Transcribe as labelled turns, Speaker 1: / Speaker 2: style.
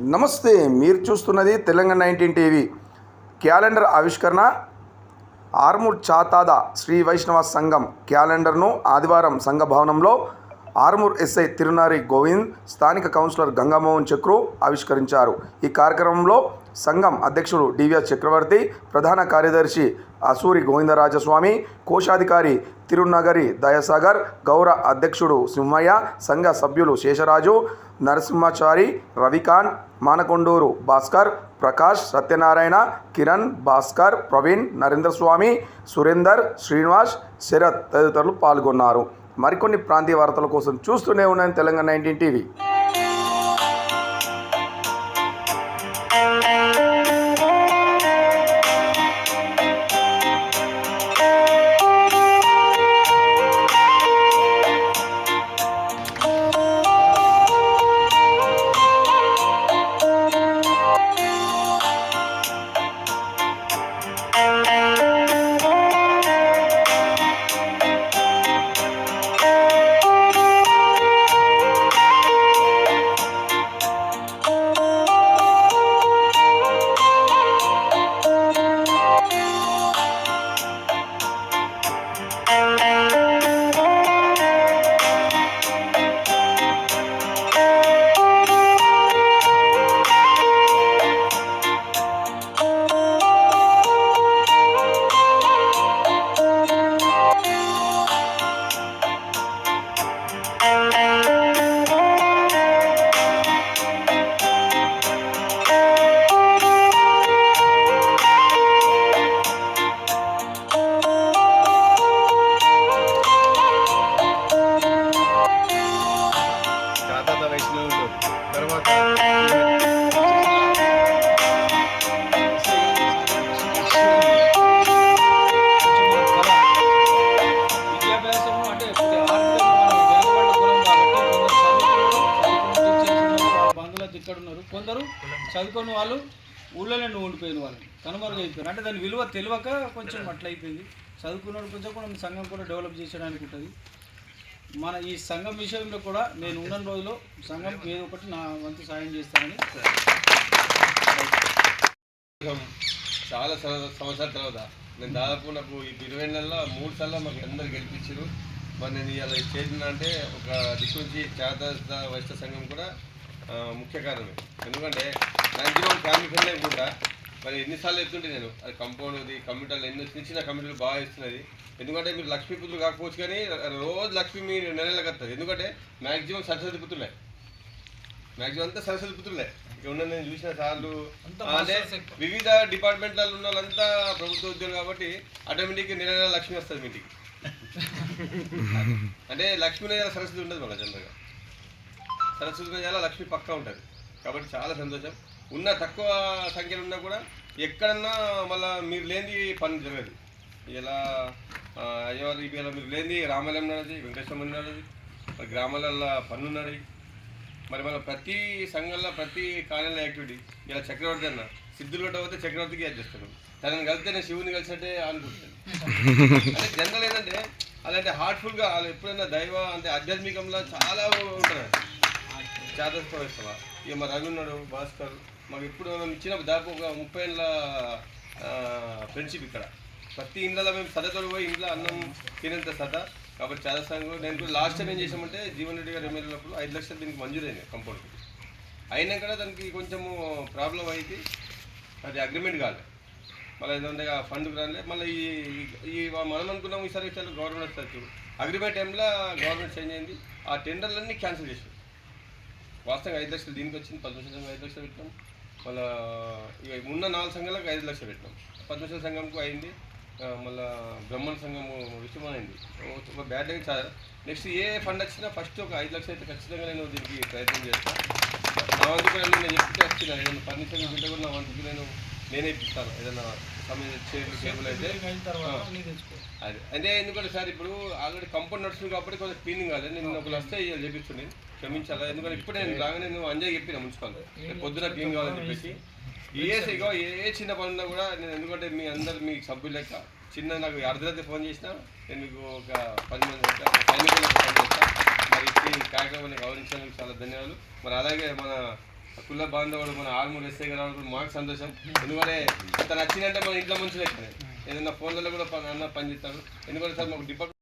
Speaker 1: నమస్తే మీరు చూస్తున్నది తెలంగాణ నైన్టీన్ టీవీ. క్యాలెండర్ ఆవిష్కరణ ఆర్మూర్ చాతాద శ్రీ వైష్ణవ సంఘం క్యాలెండర్ను ఆదివారం సంఘ భవనంలో ఆర్మూర్ ఎస్ఐ తిరునారి గోవింద్ స్థానిక కౌన్సిలర్ గంగామోహన్ చక్రు ఆవిష్కరించారు. ఈ కార్యక్రమంలో సంఘం అధ్యక్షుడు డివిఎస్ చక్రవర్తి ప్రధాన కార్యదర్శి అసూరి గోవిందరాజస్వామి కోశాధికారి తిరునగరి దయాసాగర్ గౌర అధ్యక్షుడు సింహయ్య సంఘ సభ్యులు శేషరాజు నరసింహాచారి రవికాంత్ మానకొండూరు భాస్కర్ ప్రకాష్ సత్యనారాయణ కిరణ్ భాస్కర్ ప్రవీణ్ నరేంద్ర స్వామి సురేందర్ శ్రీనివాస్ శరత్ తదితరులు పాల్గొన్నారు. మరికొన్ని ప్రాంతీయ వార్తల కోసం చూస్తూనే ఉన్నాను తెలంగాణ నైన్టీన్ టీవీ.
Speaker 2: కొందరు చదువుకున్న వాళ్ళు ఊళ్ళోనే ఉండిపోయిన వాళ్ళు. కనుమరుగైపోయారు అంటే దాని విలువ తెలియక కొంచెం అట్లా అయిపోయింది చదువుకున్న కొంచెం కూడా సంఘం కూడా డెవలప్ చేయడానికి ఉంటుంది. మన ఈ సంఘం విషయంలో కూడా నేను ఉన్న రోజులో సంఘంకి ఏదో ఒకటి నా వంతు సాయం చేస్తానని
Speaker 3: చాలా సంవ- సంవత్సరాల తర్వాత. నేను దాదాపు నాకు ఈ ఇరవై నెలల మూడు సార్లు మాకు అందరు గెలిపించారు మరి నేను ఇలా చేసిన అంటే ఒక దిక్కు నుంచి జాతర వైశ్య సంఘం కూడా ముఖ్య కారణమే. ఎందుకంటే మ్యాక్సిమం ఫ్యామిలీ ఫ్రెండ్లే కూడా మరి ఎన్నిసార్లు ఎత్తుంటే నేను అది కంపౌండ్ ఇది కంప్యూటర్లు ఎన్ని చిన్న చిన్న కంప్యూటర్లు బాగా ఇస్తున్నది ఎందుకంటే మీరు లక్ష్మీ పుత్రులు కాకపోవచ్చు కానీ రోజు లక్ష్మి మీ నెలలకు వస్తుంది ఎందుకంటే మ్యాక్సిమం సరస్వతి పుత్రులే. మ్యాక్సిమం అంతా సరస్వతి పుత్రులే. ఇక్కడ ఉన్న నేను చూసిన సార్లు అంటే. వివిధ డిపార్ట్మెంట్లలో ఉన్న వాళ్ళంతా ప్రభుత్వ ఉద్యోగులు కాబట్టి ఆటోమేటిక్గా నెల నెల లక్ష్మి వస్తుంది మీ ఇంటికి. అంటే లక్ష్మీ నెల సరస్వతి ఉండదు మన జనరల్గా సరస్వతి నెల లక్ష్మి పక్కా ఉంటుంది. కాబట్టి చాలా సంతోషం. ఉన్న తక్కువ సంఖ్యలో ఉన్నా కూడా ఎక్కడన్నా మళ్ళీ మీరు లేనిది పని జరగదు. ఇలా అయ్యవారి అయ్యవారు ఇలా మీరు లేనిది రామాలయం ఉన్నది వెంకటేశ్వరం ఉన్నది మరి గ్రామాలల్లో పన్ను ఉన్నది మరి మన ప్రతి సంఘంలో ప్రతి కార్యాలయ యాక్టివిటీ ఇలా చక్రవర్తి అన్న సిద్ధులు పోతే చక్రవర్తికి యాడ్ చేస్తాను తనని కలిస్తే నేను శివుని కలిసినట్టే అనుకుంటాను అంటే జనరల్ ఏంటంటే అలాంటి హార్ట్ఫుల్గా వాళ్ళు ఎప్పుడైనా దైవ అంటే ఆధ్యాత్మికంలో చాలా ఉంటారు చాదస్తవ ఇక మా రవి ఉన్నాడు భాస్కర్. మాకు ఇప్పుడు మేము ఇచ్చిన దాదాపు ఒక ముప్పై ఏళ్ళ ఫ్రెండ్షిప్ ఇక్కడ. ప్రతి ఇంట్లో మేము సదతోడు పోయి ఇంట్లో అన్నం తినేంత సద కాబట్టి చాలా సంఘం నేను కూడా లాస్ట్ టైం ఏం చేసామంటే జీవన్ రెడ్డి గారు ఎమ్మెల్యే ఐదు లక్షలు దీనికి మంజూరైంది కంపౌండ్కి అయినా కూడా దానికి కొంచెము ప్రాబ్లం అయితే అది అగ్రిమెంట్ కాలేదు మళ్ళీ ఏదంటే ఆ ఫండ్కి రాలే. మళ్ళీ ఈ ఈ- మనం అనుకున్నాం ఈసారి చాలా గవర్నమెంట్ వస్తుంది అగ్రిమెంట్ టైంలో గవర్నమెంట్ చేంజ్ అయింది. ఆ టెండర్లన్నీ క్యాన్సిల్ చేసారు వాస్తవంగా ఐదు లక్షలు దీనికి వచ్చింది పద్మశాల సంఘం ఐదు లక్షలు పెట్టినాం మళ్ళీ ఇక ఉన్న నాలుగు సంఘాలకు ఐదు లక్షలు పెట్టినాం పద్మశాల సంఘంకు అయింది మళ్ళా బ్రహ్మణ సంఘము విషయం అయింది ఓ- ఒక బ్యాడ్ అయితే చాలా నెక్స్ట్ ఏ ఫండ్ వచ్చినా ఫస్ట్ ఒక ఐదు లక్షలు అయితే ఖచ్చితంగా నేను దీనికి ప్రయత్నం చేస్తాను నా వంతు కూడా నేను చెప్తే వచ్చిన. ఏదైనా ఫర్నిచర్ ఉంటే కూడా నా వంతుకు నేను నేనే ఇప్పిస్తాను. ఏదైనా సమయం చైర్లు టేబుల్ అయితే. అది. అదే ఎందుకంటే సార్ ఇప్పుడు ఆల్రెడీ కంపౌండ్ నడుస్తుంది కాబట్టి కొంచెం క్లీనింగ్ కాదు నేను ఒక వస్తే చేపిస్తుండే క్షమించాలి? ఎందుకంటే ఇప్పుడు నేను రాగానే నేను అంజయ్ చెప్పిన మున్సిపల్. పొద్దున క్లీన్ కావాలని చెప్పేసి. ఏ ఇగో ఏ చిన్న పని ఉన్నా కూడా నేను ఎందుకంటే మీ అందరు మీ సభ్యులు లెక్క. చిన్న నాకు అర్ధరాత్రి ఫోన్ చేసినా నేను మీకు ఒక పది మంది లెక్క సైనికులకు ఫోన్ చేస్తా మరి ఈ కార్యక్రమాన్ని గౌరవించడానికి చాలా ధన్యవాదాలు. మరి అలాగే మన కుల బాంధవుడు మన ఆర్మూర్ ఎస్ఐ గారు మాకు సంతోషం. ఎందుకంటే తను వచ్చిందంటే మన ఇంట్లో మంచి లెక్కనే ఏదైనా ఫోన్లలో కూడా అన్న పని చేస్తాడు. ఎందుకంటే సార్ మాకు డిపార్ట్మెంట్